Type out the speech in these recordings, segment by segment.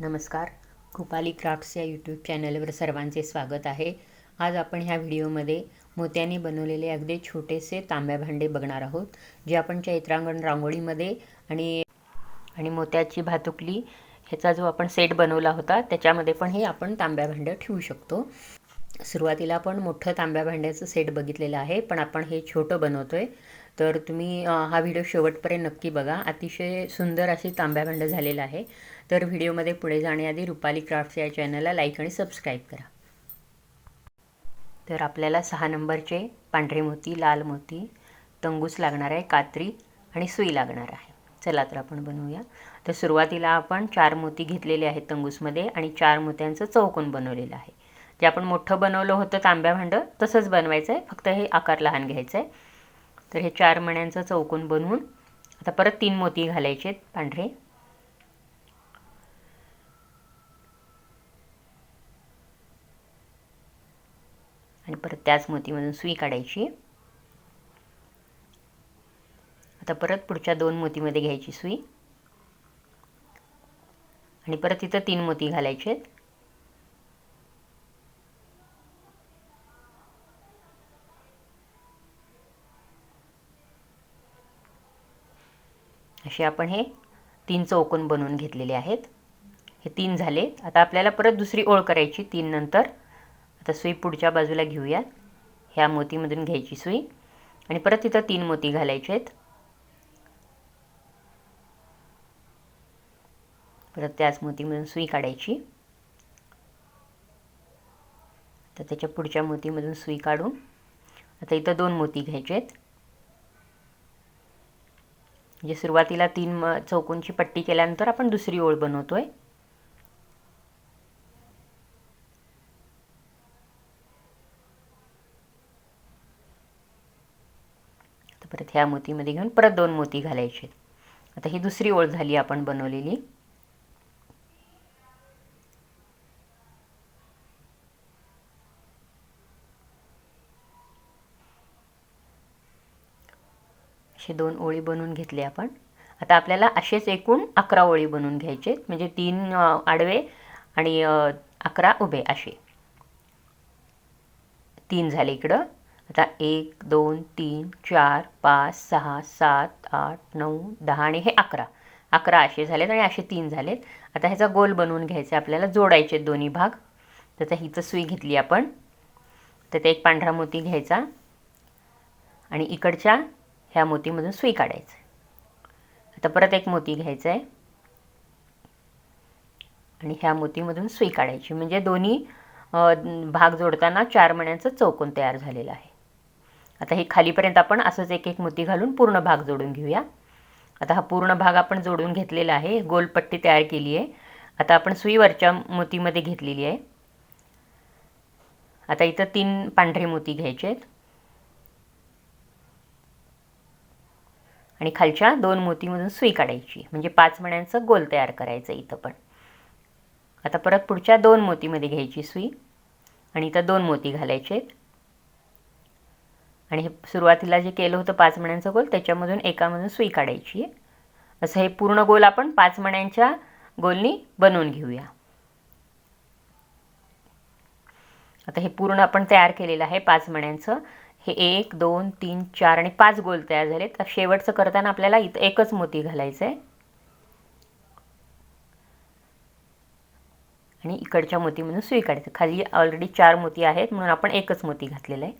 नमस्कार. कृपाली क्राफ्ट्स या यूट्यूब चॅनलवर सर्वांचे स्वागत आहे. आज आपण ह्या व्हिडिओमध्ये मोत्याने बनवलेले अगदी छोटेसे तांब्या भांडे बघणार आहोत जे आपण चैत्रांगण रांगोळीमध्ये आणि आणि मोत्याची भातुकली ह्याचा जो आपण सेट बनवला होता त्याच्यामध्ये पण हे आपण तांब्या भांडं ठेवू शकतो. सुरुवातीला आपण मोठं तांब्या भांड्याचं सेट बघितलेलं आहे पण आपण हे छोटं बनवतो आहे तर तुम्ही हा व्हिडिओ शेवटपर्यंत नक्की बघा. अतिशय सुंदर अशी तांब्या भांडं झालेलं आहे. तर व्हिडिओमध्ये पुढे जाण्याआधी रुपाली क्राफ्ट्स या चॅनलला लाईक आणि सबस्क्राईब करा. तर आपल्याला सहा नंबरचे पांढरे मोती लाल मोती तंगूस लागणार आहे कात्री आणि सुई लागणार आहे. चला तर आपण बनवूया. तर सुरुवातीला आपण चार मोती घेतलेले आहेत तंगूसमध्ये आणि चार मोत्यांचं चौकोन बनवलेलं आहे. जे आपण मोठं बनवलं होतं तांब्या भांडं तसंच बनवायचं आहे फक्त हे आकार लहान घ्यायचं आहे तर हे चार मण्यांचं चौकोन बनवून आता परत तीन मोती घालायचे पांढरे. आणि परत त्याच मोतीमधून सुई काढायची. आता परत पुढच्या दोन मोतीमध्ये घ्यायची सुई. आणि परत इथं तीन मोती घालायचे आहेत. असे आपण हे तीन चौकोन बनवून घेतलेले आहेत. हे तीन झाले. आता आपल्याला परत दुसरी ओळ करायची. तीन नंतर आता सुई पुढच्या बाजूला घेऊया. ह्या मोतीमधून घ्यायची सुई. आणि परत तिथं तीन मोती घालायचे आहेत. परत त्याच मोतीमधून सुई काढायची. तर त्याच्या पुढच्या मोतीमधून सुई काढून आता इथं दोन मोती घ्यायचे आहेत. म्हणजे सुरुवातीला तीन म चौकोनची पट्टी केल्यानंतर आपण दुसरी ओळ बनवतो आहे परत ह्या मोतीमध्ये घेऊन परत दोन मोती घालायचे. आता ही दुसरी ओळ झाली आपण बनवलेली. असे दोन ओळी बनवून घेतले आपण. आता आपल्याला असेच एकूण अकरा ओळी बनवून घ्यायचे म्हणजे तीन आडवे आणि अकरा उभे असे. तीन झाले इकडं. आता एक दोन तीन चार पाच सहा सात आठ नऊ दहा आणि हे अकरा. अकरा असे झालेत आणि असे तीन झालेत. आता ह्याचा गोल बनवून घ्यायचा आपल्याला जोडायचे दोन्ही भाग. तर हिचं सुई घेतली आपण. तर ते एक पांढरा मोती घ्यायचा. आणि इकडच्या ह्या मोतीमधून सुई काढायचं. आता परत एक मोती घ्यायचा आहे आणि ह्या मोतीमधून सुई काढायची. म्हणजे दोन्ही भाग जोडताना चार मण्यांचं चौकोन तयार झालेलं आहे. आता हे खालीपर्यंत आपण असंच एक एक मोती घालून पूर्ण भाग जोडून घेऊया. आता हा पूर्ण भाग आपण जोडून घेतलेला आहे. गोलपट्टी तयार केली आहे. आता आपण सुईवरच्या मोतीमध्ये घेतलेली आहे. आता इथं तीन पांढरे मोती घ्यायचे आहेत आणि खालच्या दोन मोतीमधून सुई काढायची. म्हणजे पाच मण्यांचं गोल तयार करायचं इथं पण. आता परत पुढच्या दोन मोतीमध्ये घ्यायची सुई आणि इथं दोन मोती घालायचे आहेत. आणि हे सुरुवातीला जे केलं होतं पाच मण्यांचं गोल त्याच्यामधून एकामधून सुई काढायची असं हे पूर्ण गोल आपण पाच मण्यांच्या गोलनी बनवून घेऊया. आता हे पूर्ण आपण तयार केलेलं आहे पाच मण्यांचं. हे एक दोन तीन चार आणि पाच गोल तयार झाले तर शेवटचं करताना आपल्याला इथं एकच मोती घालायचं आहे आणि इकडच्या मोतीमधून सुई काढायचं खाली ऑलरेडी चार मोती आहेत म्हणून आपण एकच मोती घातलेलं आहे.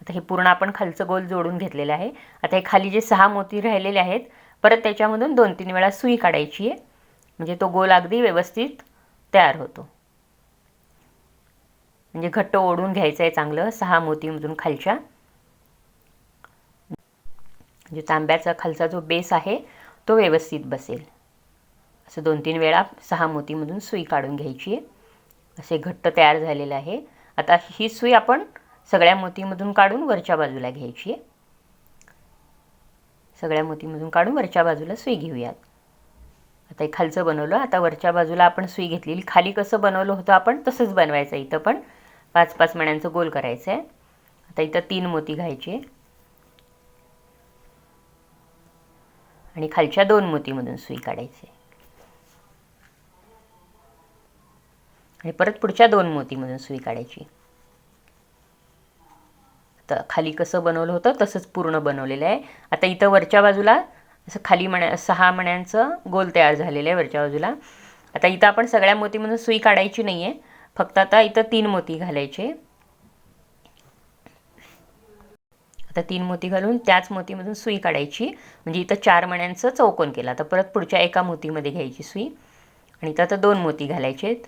आता हे पूर्ण आपण खालचं गोल जोडून घेतलेलं आहे. आता हे खाली जे सहा मोती राहिलेले आहेत परत त्याच्यामधून दोन तीन वेळा सुई काढायची आहे. म्हणजे तो गोल अगदी व्यवस्थित तयार होतो. म्हणजे घट्ट ओढून घ्यायचं आहे चांगलं सहा मोतीमधून खालच्या. म्हणजे तांब्याचा खालचा जो बेस आहे तो व्यवस्थित बसेल. असं दोन तीन वेळा सहा मोतीमधून सुई काढून घ्यायची आहे. असे घट्ट तयार झालेलं आहे. आता ही सुई आपण सगळ्या मोतीमधून काढून वरच्या बाजूला घ्यायची आहे. सगळ्या मोतीमधून काढून वरच्या बाजूला सुई घेऊयात. आता खालचं बनवलं आता वरच्या बाजूला आपण सुई घेतलेली. खाली कसं बनवलं होतं आपण तसंच बनवायचं इथं पण. पाच पाच मण्यांचं गोल करायचं आहे आता इथं तीन मोती घ्यायचे. आणि खालच्या दोन मोतीमधून सुई काढायचे. आणि परत पुढच्या दोन मोतीमधून सुई काढायची. तर खाली कसं बनवलं होतं तसंच पूर्ण बनवलेलं आहे. आता इथं वरच्या बाजूला असं खाली मण्या सहा मण्यांचं गोल तयार झालेलं आहे वरच्या बाजूला. आता इथं आपण सगळ्या मोतीमधून सुई काढायची नाही आहे फक्त आता इथं तीन मोती घालायचे. आता तीन मोती घालून त्याच मोतीमधून सुई काढायची. म्हणजे इथं चार मण्यांचं चौकोन केलं. आता परत पुढच्या एका मोतीमध्ये घ्यायची सुई. आणि इथं आता दोन मोती घालायचे आहेत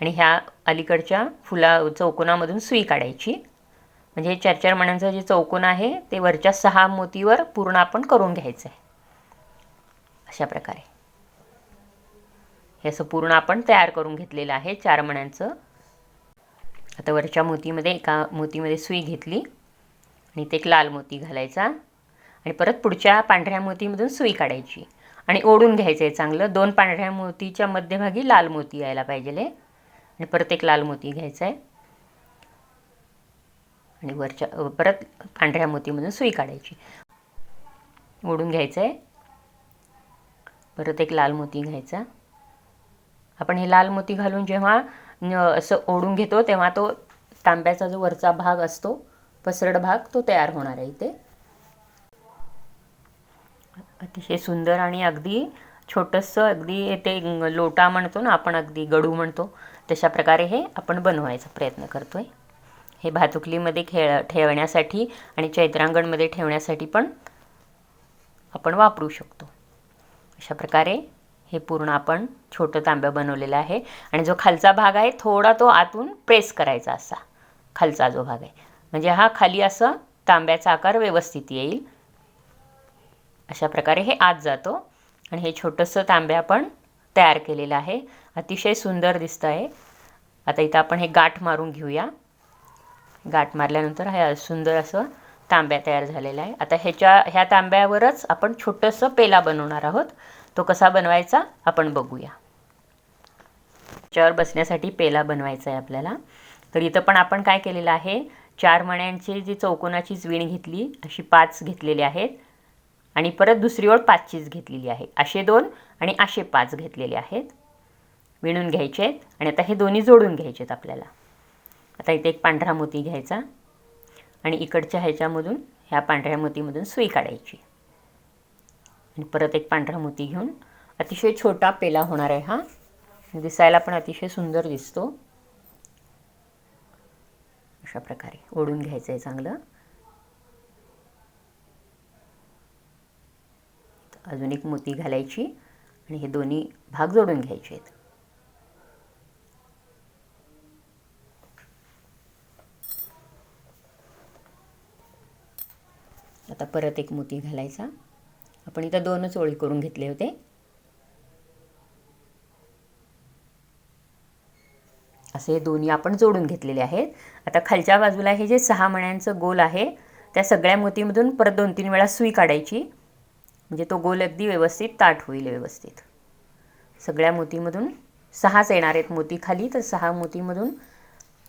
आणि ह्या अलीकडच्या फुला चौकोनामधून सुई काढायची. म्हणजे हे चार चार मण्यांचं जे चौकोन आहे ते वरच्या सहा मोतीवर पूर्ण आपण करून घ्यायचं आहे अशा प्रकारे. हे असं पूर्ण आपण तयार करून घेतलेलं आहे चार मण्यांचं. आता वरच्या मोतीमध्ये एका मोतीमध्ये सुई घेतली आणि ते एक लाल मोती घालायचा आणि परत पुढच्या पांढऱ्या मोतीमधून सुई काढायची आणि ओढून घ्यायचं आहे चांगलं. दोन पांढऱ्या मोतीच्या मध्यभागी लाल मोती यायला पाहिजे आणि परत एक लाल मोती घ्यायचा आहे. आणि वरच्या परत पांढऱ्या मोतीमधून सुई काढायची. ओढून घ्यायचं आहे. परत एक लाल मोती घ्यायचा. आपण हे लाल मोती घालून जेव्हा असं ओढून घेतो तेव्हा तो तांब्याचा जो वरचा भाग असतो पसरड भाग तो तयार होणार आहे इथे. अतिशय सुंदर आणि अगदी छोटंसं अगदी ते लोटा म्हणतो ना आपण अगदी गडू म्हणतो तशा प्रकारे हे आपण बनवायचा प्रयत्न करतो आहे हे भातुकलीमध्ये खेळ ठेवण्यासाठी आणि चैत्रांगणमध्ये ठेवण्यासाठी पण आपण वापरू शकतो. अशा प्रकारे हे पूर्ण आपण छोटं तांब्या बनवलेलं आहे. आणि जो खालचा भाग आहे थोडा तो आतून प्रेस करायचा असा. खालचा जो भाग आहे. म्हणजे हा खाली असं तांब्याचा आकार व्यवस्थित येईल. अशा प्रकारे हे आत जातो. आणि हे छोटंसं तांब्या आपण तयार केलेलं आहे. अतिशय सुंदर दिसतं आहे. आता इथं आपण हे गाठ मारून घेऊया. गाठ मारल्यानंतर हे सुंदर असं तांब्या तयार झालेला आहे. आता ह्याच्या ह्या तांब्यावरच आपण छोटंसं पेला बनवणार आहोत. तो कसा बनवायचा आपण बघूया. त्याच्यावर बसण्यासाठी पेला बनवायचा आहे आपल्याला. तर इथं पण आपण काय केलेलं आहे चार मण्यांची जी चौकोनाची विण घेतली अशी पाच घेतलेली आहेत. आणि परत दुसरी ओळ पाचचीच घेतलेली आहे. असे दोन आणि असे पाच घेतलेले आहेत. विणून घ्यायचे आहेत आणि आता हे दोन्ही जोडून घ्यायचे आहेत आपल्याला. आता इथे एक पांढरा मोती घ्यायचा आणि इकडच्या ह्याच्यामधून ह्या पांढऱ्या मोतीमधून सुई काढायची. आणि परत एक पांढरा मोती घेऊन. अतिशय छोटा पेला होणार आहे हा. दिसायला पण अतिशय सुंदर दिसतो. अशा प्रकारे ओढून घ्यायचं आहे चांगलं. अजून एक मोती घालायची आणि हे दोन्ही भाग जोडून घ्यायचे आहेत. आता परत एक मोती घालायचा. आपण इथं दोनच ओळी करून घेतले होते. असे दोन्ही आपण जोडून घेतलेले आहेत. आता खालच्या बाजूला हे जे सहा मण्यांचं गोल आहे त्या सगळ्या मोतीमधून परत दोन तीन वेळा सुई काढायची. म्हणजे तो गोल अगदी व्यवस्थित ताट होईल व्यवस्थित. सगळ्या मोतीमधून सहाच येणार आहेत मोती खाली तर सहा मोतीमधून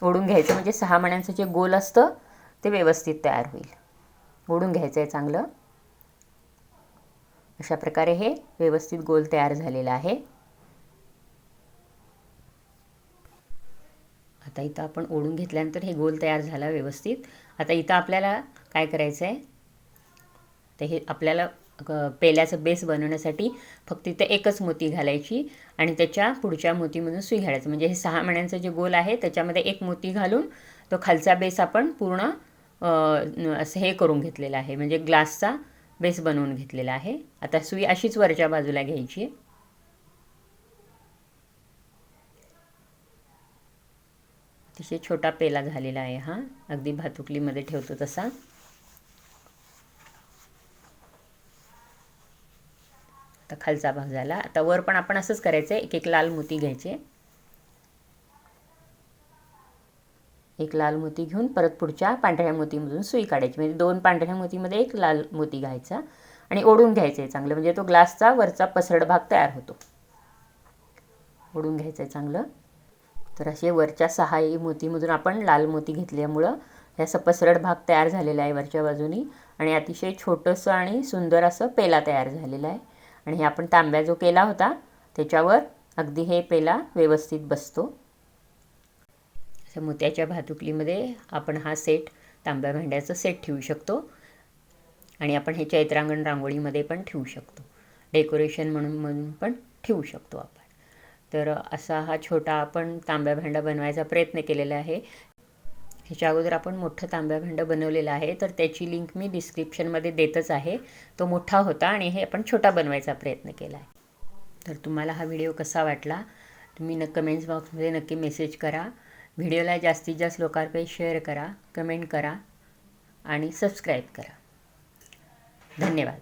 ओढून घ्यायचं. म्हणजे सहा मण्यांचं जे गोल असतं ते व्यवस्थित तयार होईल. ओढून घ्यायचं आहे चांगलं. अशा प्रकारे हे व्यवस्थित गोल तयार झालेलं आहे. आता इथं आपण ओढून घेतल्यानंतर हे गोल तयार झाला व्यवस्थित. आता इथं आपल्याला काय करायचं आहे तर हे आपल्याला पेल्याचं बेस बनवण्यासाठी फक्त इथं एकच मोती घालायची आणि त्याच्या पुढच्या मोतीमधून सुई घालायचं. म्हणजे हे सहा मण्यांचं जे गोल आहे त्याच्यामध्ये एक मोती घालून तो खालचा बेस आपण पूर्ण असं हे करून घेतलेला आहे. म्हणजे ग्लासचा बेस बनवून घेतलेला आहे. आता सुई अशीच वरच्या बाजूला घ्यायची. अतिशय छोटा पेला झालेला आहे हा. अगदी भातुकलीमध्ये ठेवतो तसा. आता खालचा भाग झाला. आता वर पण आपण असंच करायचं आहे एक एक लाल मोती घ्यायचे. एक लाल मोती घेऊन परत पुढच्या पांढऱ्या मोतीमधून सुई काढायची. म्हणजे दोन पांढऱ्या मोतीमध्ये एक लाल मोती घ्यायचा आणि ओढून घ्यायचं आहे चांगलं. म्हणजे तो ग्लासचा वरचा पसरड भाग तयार होतो. ओढून घ्यायचं आहे चांगलं. तर असे वरच्या सहाही मोतीमधून आपण लाल मोती घेतल्यामुळं ह्याचा पसरड भाग तयार झालेला आहे वरच्या बाजूनी. आणि अतिशय छोटंसं आणि सुंदर असं पेला तयार झालेला आहे. आणि हे आपण तांब्या जो केला होता त्याच्यावर अगदी हे पेला व्यवस्थित बसतो. असं मोत्याच्या भातुकलीमध्ये आपण हा सेट तांब्या भांड्याचा सेट ठेवू शकतो. आणि आपण हे चैत्रांगण रांगोळीमध्ये पण ठेवू शकतो. डेकोरेशन म्हणून म्हणून पण ठेवू शकतो आपण. तर असा हा छोटा आपण तांब्या भांडा बनवायचा प्रयत्न केलेला आहे. ह्याच्या अगोदर आपण मोठं तांब्या भांडं बनवलेलं आहे. तर त्याची लिंक मी डिस्क्रिप्शनमध्ये देतच आहे. तो मोठा होता आणि हे आपण छोटा बनवायचा प्रयत्न केला आहे. तर तुम्हाला हा व्हिडिओ कसा वाटला तुम्ही न कमेंट्स बॉक्समध्ये नक्की मेसेज करा. व्हिडिओला जास्तीत जास्त लोकांपर्यंत शेअर करा कमेंट करा आणि सबस्क्राईब करा. धन्यवाद.